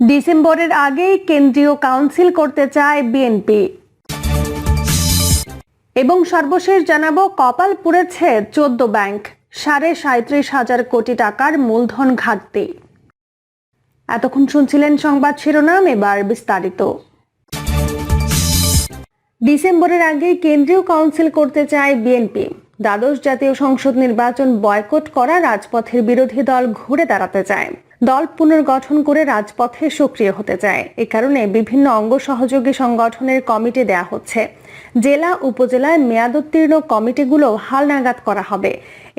ডিসেম্বরের আগেই কেন্দ্রীয় কাউন্সিল করতে চায় বিএনপি। এবং সর্বশেষ জানাব কপাল পুড়েছে চোদ্দ ব্যাংক, সাড়ে সাঁত্রিশ হাজার কোটি টাকার মূলধন ঘাটতি। এতক্ষণ শুনছিলেন সংবাদ শিরোনাম, এবার বিস্তারিত। ডিসেম্বরের আগে কেন্দ্রীয় কাউন্সিল করতে চায় বিএনপি। দ্বাদশ জাতীয় সংসদ নির্বাচন বয়কট করা রাজপথের বিরোধী দল ঘুরে দাঁড়াতে চায়। দল পুনর্গঠন করে রাজপথে সক্রিয় হতে চায়। এ কারণে বিভিন্ন অঙ্গ সহযোগী সংগঠনের কমিটি দেয়া হচ্ছে। জেলা, উপজেলায় মেয়াদোত্তীর্ণ কমিটিগুলো হালনাগাদ করা হবে।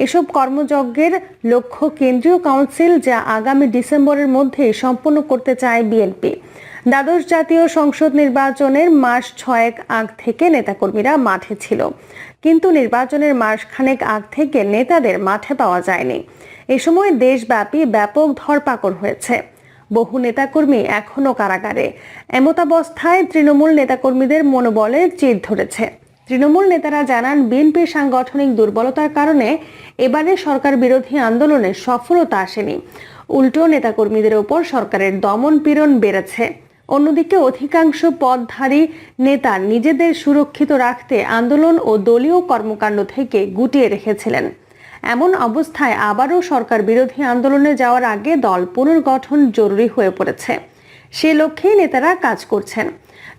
এসব কর্মযজ্ঞের লক্ষ্য কেন্দ্রীয় কাউন্সিল যা আগামী ডিসেম্বরের মধ্যে সম্পন্ন করতে চায় বিএনপি। দ্বাদশ জাতীয় সংসদ নির্বাচনের মাস ছয়েক আগ থেকে নেতাকর্মীরা মাঠে ছিল। কিন্তু নির্বাচনের মাসখানেক আগ থেকে নেতাদের মাঠে পাওয়া যায়নি। এ সময় দেশব্যাপী ব্যাপক ধরপাকড় হয়েছে। বহু নেতাকর্মী এখনও কারাগারে। এমতাবস্থায় তৃণমূল নেতাকর্মীদের মনোবলে চির ধরেছে। তৃণমূল নেতারা জানান বিএনপির সাংগঠনিক দুর্বলতার কারণে এবারে সরকার বিরোধী আন্দোলনে সফলতা আসেনি। উল্টো নেতাকর্মীদের ওপর সরকারের দমন পীড়ন বেড়েছে। অন্যদিকে অধিকাংশ পদধারী নেতা নিজেদের সুরক্ষিত রাখতে আন্দোলন ও দলীয় কর্মকাণ্ড থেকে গুটিয়ে রেখেছিলেন। এমন অবস্থায় আবারও সরকার বিরোধী আন্দোলনে যাওয়ার আগে দল পুনর্গঠন জরুরি হয়ে পড়েছে। সে লক্ষ্যেই নেতারা কাজ করছেন।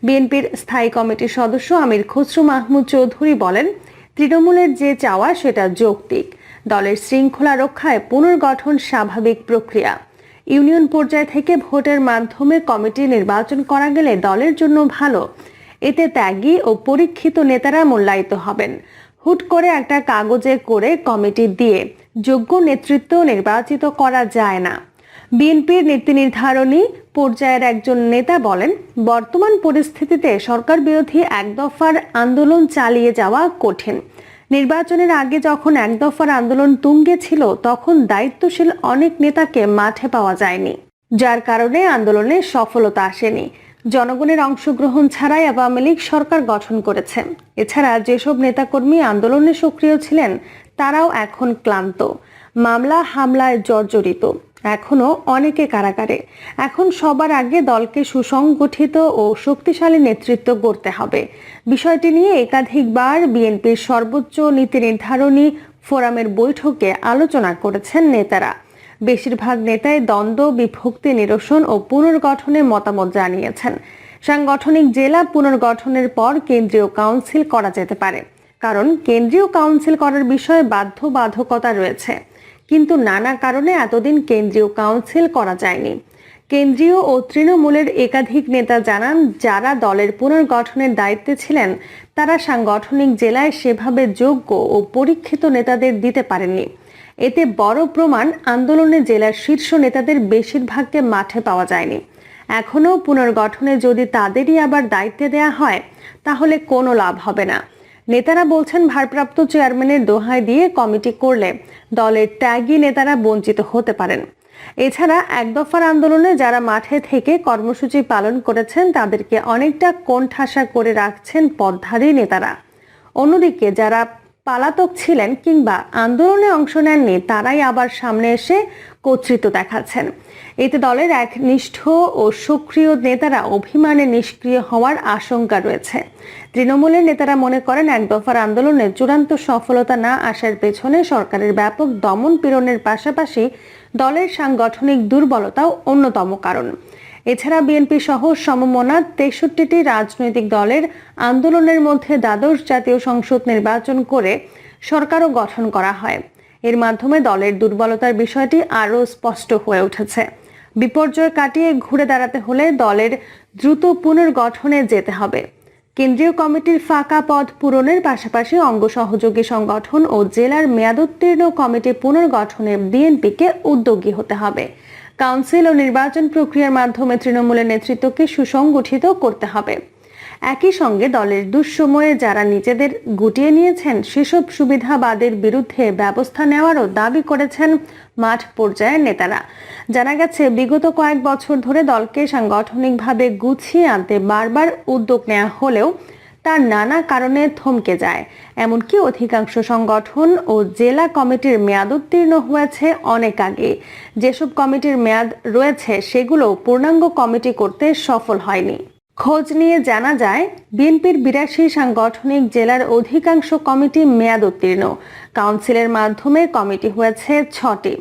বিএনপির স্থায়ী কমিটির সদস্য আমির খসরু মাহমুদ চৌধুরী বলেন, তৃণমূলের যে চাওয়া সেটা যৌক্তিক। দলের শৃঙ্খলা রক্ষায় পুনর্গঠন স্বাভাবিক প্রক্রিয়া। ইউনিয়ন পর্যায় থেকে ভোটের মাধ্যমে কমিটি নির্বাচন করা গেলে দলের জন্য ভালো। এতে ত্যাগী ও পরীক্ষিত নেতারা মূল্যায়িত হবেন। হুট করে একটা কাগজে করে কমিটি দিয়ে যোগ্য নেতৃত্ব নির্বাচিত করা যায় না। বিএনপির নীতি নির্ধারণী পর্যায়ের একজন নেতা বলেন, বর্তমান পরিস্থিতিতে সরকার বিরোধী এক দফার আন্দোলন চালিয়ে যাওয়া কঠিন। নির্বাচনের আগে যখন এক দফার আন্দোলন তুঙ্গে ছিল, তখন দায়িত্বশীল অনেক নেতাকে মাঠে পাওয়া যায়নি। যার কারণে আন্দোলনে সফলতা আসেনি। জনগণের অংশগ্রহণ ছাড়াই আওয়ামী লীগ সরকার গঠন করেছে। এছাড়া যেসব নেতাকর্মী আন্দোলনে সক্রিয় ছিলেন, তারাও এখন ক্লান্ত। মামলা, হামলায় জর্জরিত। এখনও অনেকে কারাগারে। এখন সবার আগে দলকে সুসংগঠিত ও শক্তিশালী নেতৃত্ব গড়তে হবে। বিষয়টি নিয়ে একাধিকবার বিএনপির সর্বোচ্চ নীতি নির্ধারণী ফোরামের বৈঠকে আলোচনা করেছেন নেতারা। বেশিরভাগ নেতাই দ্বন্দ্ব, বিভক্তি, নিরসন ও পুনর্গঠনের মতামত জানিয়েছেন। সাংগঠনিক জেলা পুনর্গঠনের পর কেন্দ্রীয় কাউন্সিল করা যেতে পারে। কারণ কেন্দ্রীয় কাউন্সিল করার বিষয়ে বাধ্যবাধকতা রয়েছে। কিন্তু নানা কারণে এতদিন কেন্দ্রীয় কাউন্সিল করা যায়নি। কেন্দ্রীয় ও তৃণমূলের একাধিক নেতা জানান, যারা দলের পুনর্গঠনের দায়িত্বে ছিলেন, তারা সাংগঠনিক জেলায় সেভাবে যোগ্য ও পরীক্ষিত নেতাদের দিতে পারেননি। এতে বড় প্রমাণ, আন্দোলনে জেলার শীর্ষ নেতাদের বেশিরভাগকে মাঠে পাওয়া যায়নি। এখনও পুনর্গঠনে যদি তাদেরই আবার দায়িত্বে দেয়া হয়, তাহলে কোনো লাভ হবে না। নেতারা বলছেন ভারপ্রাপ্ত চেয়ারম্যানের দোহাই দিয়ে কমিটি করলে দলের ত্যাগী নেতারা বঞ্চিত হতে পারেন। এছাড়া এক দফার আন্দোলনে যারা মাঠে থেকে কর্মসূচি পালন করেছেন, তাদেরকে অনেকটা কোণঠাসা করে রাখছেন পদধারী নেতারা। অন্যদিকে যারা পালাতক ছিলেন কিংবা আন্দোলনে অংশ নেননি, তারাই আবার সামনে এসে কর্তৃত্ব দেখাচ্ছেন। এতে দলের এক নিষ্ঠ ও সক্রিয় নেতারা অভিমানে নিষ্ক্রিয় হওয়ার আশঙ্কা রয়েছে। তৃণমূলের নেতারা মনে করেন, এক দফার আন্দোলনে চূড়ান্ত সফলতা না আসার পেছনে সরকারের ব্যাপক দমন পীড়নের পাশাপাশি দলের সাংগঠনিক দুর্বলতাও অন্যতম কারণ। এছাড়া বিএনপি সহ সমমনা তেষট্টিটি রাজনৈতিক দলের আন্দোলনের মধ্যে দ্বাদশ জাতীয় সংসদ নির্বাচন করে সরকারও গঠন করা হয়। এর মাধ্যমে দলের দুর্বলতার বিষয়টি আরও স্পষ্ট হয়ে উঠেছে। বিপর্যয় কাটিয়ে ঘুরে দাঁড়াতে হলে দলের দ্রুত পুনর্গঠনে যেতে হবে। কেন্দ্রীয় কমিটির ফাঁকা পদ পূরণের পাশাপাশি অঙ্গ সহযোগী সংগঠন ও জেলার মেয়াদোত্তীর্ণ কমিটি পুনর্গঠনে বিএনপিকে উদ্যোগী হতে হবে। কাউন্সিল ও নির্বাচন প্রক্রিয়ার মাধ্যমে তৃণমূলের নেতৃত্বকে সুসংগঠিত করতে হবে। একই সঙ্গে দলের দুঃসময়ে যারা নিজেদের গুটিয়ে নিয়েছেন, সেসব সুবিধাবাদের বিরুদ্ধে ব্যবস্থা নেওয়ারও দাবি করেছেন মাঠ পর্যায়ের নেতারা। জানা গেছে, বিগত কয়েক বছর ধরে দলকে সাংগঠনিকভাবে গুছিয়ে আনতে বারবার উদ্যোগ নেওয়া হলেও তা নানা কারণে থমকে যায়। এমনকি অধিকাংশ সংগঠন ও জেলা কমিটির মেয়াদ উত্তীর্ণ হয়েছে অনেক আগে। যেসব কমিটির মেয়াদ রয়েছে, সেগুলো পূর্ণাঙ্গ কমিটি করতে সফল হয়নি। খোঁজ নিয়ে জানা যায়, বিএনপির বিরাশি সাংগঠনিক জেলার অধিকাংশ কমিটি মেয়াদ উত্তীর্ণ। কাউন্সিলের মাধ্যমে কমিটি হয়েছে ছটি।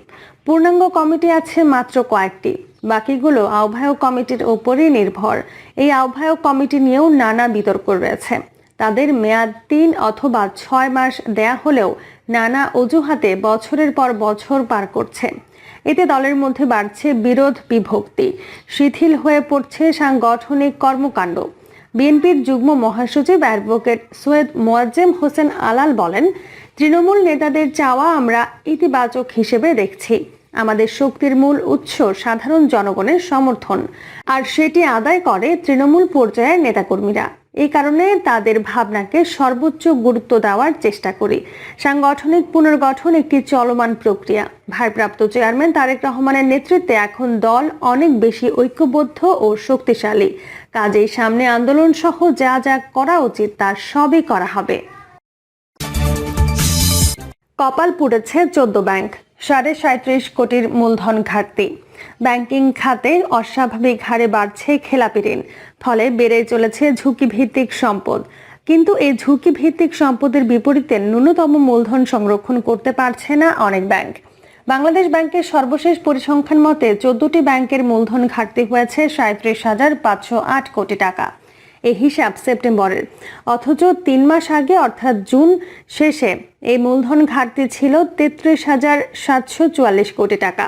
পূর্ণাঙ্গ কমিটি আছে মাত্র কয়েকটি। বাকিগুলো আহ্বায়ক কমিটির ওপরই নির্ভর। এই আহ্বায়ক কমিটি নিয়েও নানা বিতর্ক রয়েছে। তাদের মেয়াদ তিন অথবা ছয় মাস দেয়া হলেও নানা অজুহাতে বছরের পর বছর পার করছে। এতে দলের মধ্যে বাড়ছে বিরোধ বিভক্তি। শিথিল হয়ে পড়ছে সাংগঠনিক কর্মকাণ্ড। বিএনপির যুগ্ম মহাসচিব অ্যাডভোকেট সৈয়দ মোয়াজ্জেম হোসেন আলাল বলেন, তৃণমূল নেতাদের চাওয়া আমরা ইতিবাচক হিসেবে দেখছি। আমাদের শক্তির মূল উৎস সাধারণ জনগণের সমর্থন। আর সেটি আদায় করে তৃণমূল পর্যায়ের নেতাকর্মীরা। এই কারণে তাদের ভাবনাকে সর্বোচ্চ গুরুত্ব দেওয়ার চেষ্টা করি। সাংগঠনিক পুনর্গঠন একটি চলমান প্রক্রিয়া। ভারপ্রাপ্ত চেয়ারম্যান তারেক রহমানের নেতৃত্বে এখন দল অনেক বেশি ঐক্যবদ্ধ ও শক্তিশালী। কাজেই সামনে আন্দোলন সহ যা যা করা উচিত তা সবই করা হবে। কপাল পুড়েছে চোদ্দ ব্যাংক। সাড়ে সাঁত্রিশ কোটির মূলধন ঘাটতি। ব্যাংকিং খাতে অস্বাভাবিক হারে বাড়ছে খেলাপি ঋণ, ফলে বেড়ে চলেছে ঝুঁকি ভিত্তিক সম্পদ। কিন্তু এই ঝুঁকি ভিত্তিক সম্পদের বিপরীতে ন্যূনতম মূলধন সংরক্ষণ করতে পারছে না অনেক ব্যাংক। বাংলাদেশ ব্যাংকের সর্বশেষ পরিসংখ্যান মতে, চোদ্দটি ব্যাংকের মূলধন ঘাটতি হয়েছে সাঁত্রিশ হাজার পাঁচশো আট কোটি টাকা। এই হিসাব সেপ্টেম্বরের। অথচ তিন মাস আগে, অর্থাৎ জুন শেষে, এই মূলধন ঘাটতি ছিল তেত্রিশ হাজার সাতশো চুয়াল্লিশ কোটি টাকা।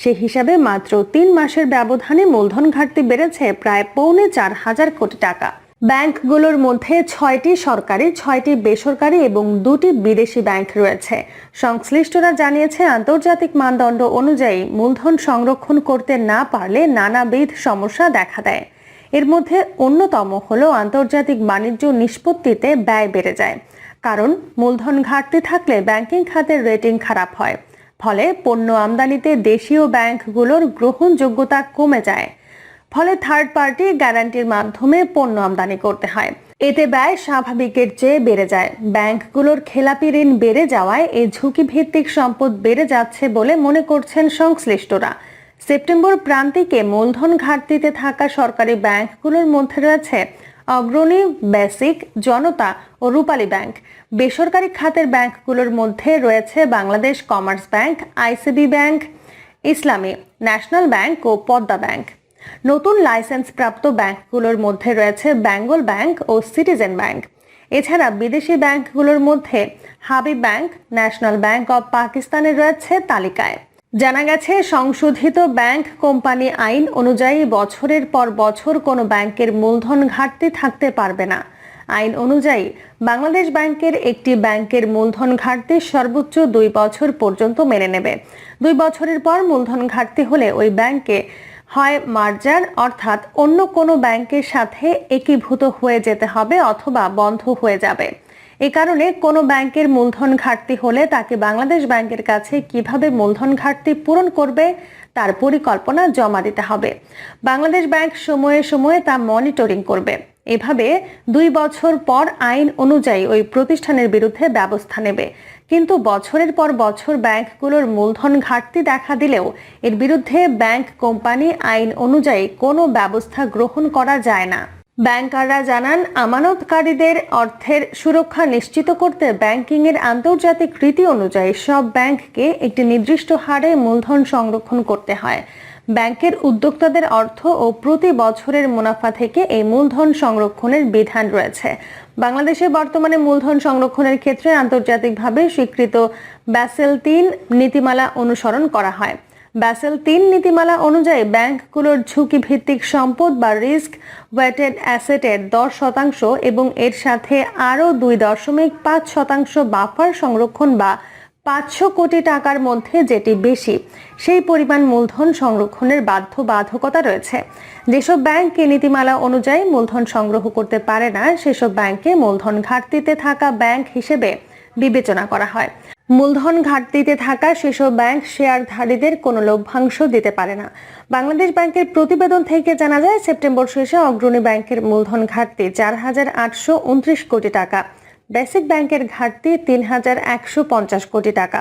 সে হিসাবে মাত্র তিন মাসের ব্যবধানে মূলধন ঘাটতি বেড়েছে প্রায় পৌনে চার হাজার কোটি টাকা। ব্যাংকগুলোর মধ্যে ছয়টি সরকারি, ছয়টি বেসরকারি এবং দুটি বিদেশি ব্যাংক রয়েছে। সংশ্লিষ্টরা জানিয়েছে, আন্তর্জাতিক মানদণ্ড অনুযায়ী মূলধন সংরক্ষণ করতে না পারলে নানাবিধ সমস্যা দেখা দেয়। এর মধ্যে অন্যতম হলো আন্তর্জাতিক বাণিজ্য নিষ্পত্তিতে ব্যয় বেড়ে যায়। কারণ মূলধন ঘাটতি থাকলে ব্যাংকিং খাতের রেটিং খারাপ হয়। ফলে পণ্য আমদানিতে দেশীয় ব্যাংকগুলোর গ্রহণযোগ্যতা কমে যায়। ফলে থার্ড পার্টি গ্যারান্টির মাধ্যমে পণ্য আমদানি করতে হয়। এতে ব্যয় স্বাভাবিকের চেয়ে বেড়ে যায়। ব্যাংকগুলোর খেলাপি ঋণ বেড়ে যাওয়ায় এই ঝুঁকি ভিত্তিক সম্পদ বেড়ে যাচ্ছে বলে মনে করছেন সংশ্লিষ্টরা। সেপ্টেম্বর প্রান্তিকে মূলধন ঘাটতিতে থাকা সরকারি ব্যাংকগুলোর মধ্যে রয়েছে অগ্রণী বেসিক, জনতা ও রূপালী ব্যাংক। বেসরকারি খাতের ব্যাংকগুলোর মধ্যে রয়েছে Bangladesh Commerce Bank, ICB Bank, Islami National Bank ও পদ্মা ব্যাংক। নতুন লাইসেন্স প্রাপ্ত ব্যাংকগুলোর মধ্যে রয়েছে বেঙ্গল ব্যাংক ও সিটিজেন ব্যাংক। এছাড়া বিদেশি ব্যাংকগুলোর মধ্যে Habib Bank, National Bank of পাকিস্তানের রয়েছে তালিকায়। জানা গেছে, সংশোধিত ব্যাংক কোম্পানি আইন অনুযায়ী বছরের পর বছর কোনো ব্যাংকের মূলধন ঘাটতি থাকতে পারবে না। আইন অনুযায়ী, বাংলাদেশ ব্যাংকের একটি ব্যাংকের মূলধন ঘাটতি সর্বোচ্চ দুই বছর পর্যন্ত মেনে নেবে। দুই বছরের পর মূলধন ঘাটতি হলে ওই ব্যাংকে হয় মার্জার, অর্থাৎ অন্য কোনো ব্যাংকের সাথে একীভূত হয়ে যেতে হবে অথবা বন্ধ হয়ে যাবে। এ কারণে কোনো ব্যাংকের মূলধন ঘাটতি হলে তাকে বাংলাদেশ ব্যাংকের কাছে কীভাবে মূলধন ঘাটতি পূরণ করবে তার পরিকল্পনা জমা দিতে হবে। বাংলাদেশ ব্যাংক সময়ে সময়ে তা মনিটরিং করবে। এভাবে দুই বছর পর আইন অনুযায়ী ওই প্রতিষ্ঠানের বিরুদ্ধে ব্যবস্থা নেবে। কিন্তু বছরের পর বছর ব্যাংকগুলোর মূলধন ঘাটতি দেখা দিলেও এর বিরুদ্ধে ব্যাংক কোম্পানি আইন অনুযায়ী কোনো ব্যবস্থা গ্রহণ করা যায় না। ব্যাংকাররা জানান, আমানতকারীদের অর্থের সুরক্ষা নিশ্চিত করতে ব্যাংকিংয়ের আন্তর্জাতিক রীতি অনুযায়ী সব ব্যাংককে একটি নির্দিষ্ট হারে মূলধন সংরক্ষণ করতে হয়। ব্যাংকের উদ্যোক্তাদের অর্থ ও প্রতি বছরের মুনাফা থেকে এই মূলধন সংরক্ষণের বিধান রয়েছে। বাংলাদেশে বর্তমানে মূলধন সংরক্ষণের ক্ষেত্রে আন্তর্জাতিকভাবে স্বীকৃত ব্যাসেল তিন নীতিমালা অনুসরণ করা হয়। ব্যাসেল তিন নীতিমালা অনুযায়ী ব্যাংকগুলোর ঝুঁকি ভিত্তিক সম্পদ বা রিস্ক ওয়েটেড অ্যাসেটের দশ শতাংশ এবং এর সাথে আরও দুই দশমিক পাঁচ শতাংশ বাফার সংরক্ষণ বা পাঁচশো কোটি টাকার মধ্যে যেটি বেশি, সেই পরিমাণ মূলধন সংরক্ষণের বাধ্যবাধকতা রয়েছে। যেসব ব্যাংক এই নীতিমালা অনুযায়ী মূলধন সংগ্রহ করতে পারে না, সেসব ব্যাংকে মূলধন ঘাটতিতে থাকা ব্যাংক হিসেবে বিবেচনা করা হয়। মূলধন ঘাটতিতে থাকা সেসব ব্যাংক শেয়ারধারীদের কোনো লভ্যাংশ দিতে পারে না। বাংলাদেশ ব্যাংকের প্রতিবেদন থেকে জানা যায়, সেপ্টেম্বর শেষে অগ্রণী ব্যাংকের মূলধন ঘাটতি চার হাজার আটশো উনত্রিশ কোটি টাকা। বেসিক ব্যাংকের ঘাটতি তিন হাজার একশো পঞ্চাশ কোটি টাকা।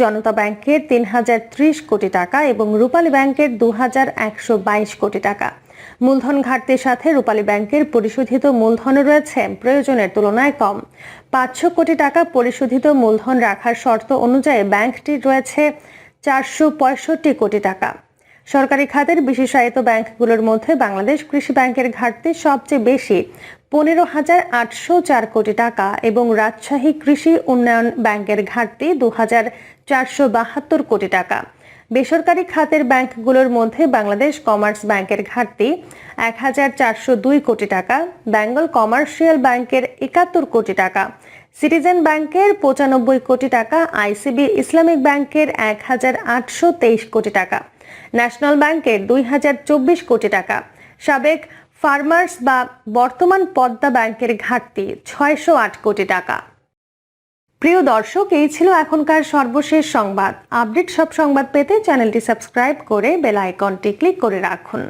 জনতা ব্যাংকের তিন হাজার ত্রিশ কোটি টাকা এবং রূপালী ব্যাংকের দু হাজার একশো বাইশ কোটি টাকা। মূলধন ঘাটতির সাথে রূপালী ব্যাংকের পরিশোধিত মূলধন রয়েছে, প্রয়োজনের তুলনায় কম। পাঁচশো কোটি টাকা পরিশোধিত মূলধন রাখার শর্ত অনুযায়ী ব্যাংকটির রয়েছে চারশো পঁয়ষট্টি কোটি টাকা। সরকারি খাতের বিশেষায়িত ব্যাংকগুলোর মধ্যে বাংলাদেশ কৃষি ব্যাংকের ঘাটতি সবচেয়ে বেশি। পনেরো হাজার আটশো চার কোটি টাকা এবং রাজশাহী কৃষি উন্নয়ন ব্যাংকের ঘাটতি দু হাজার চারশো বাহাত্তর কোটি টাকা। বেসরকারি খাতের ব্যাংকগুলোর মধ্যে বাংলাদেশ কমার্স ব্যাংকের ঘাটতি এক হাজার চারশো দুই কোটি টাকা, বেঙ্গল কমার্শিয়াল ব্যাংকের একাত্তর কোটি টাকা, সিটিজেন ব্যাংকের পঁচানব্বই কোটি টাকা, আইসিবি ইসলামিক ব্যাংকের এক হাজার আটশো তেইশ কোটি টাকা, ন্যাশনাল ব্যাংকের দুই হাজার চব্বিশ কোটি টাকা, সাবেক ফার্মার্স বা বর্তমান পদ্মা ব্যাংকের ঘাটতি ছয়শো আট কোটি টাকা। প্রিয় দর্শক, এই ছিল এখনকার সর্বশেষ সংবাদ। আপডেট সব সংবাদ পেতে চ্যানেলটি সাবস্ক্রাইব করে বেল আইকনটি ক্লিক করে রাখুন।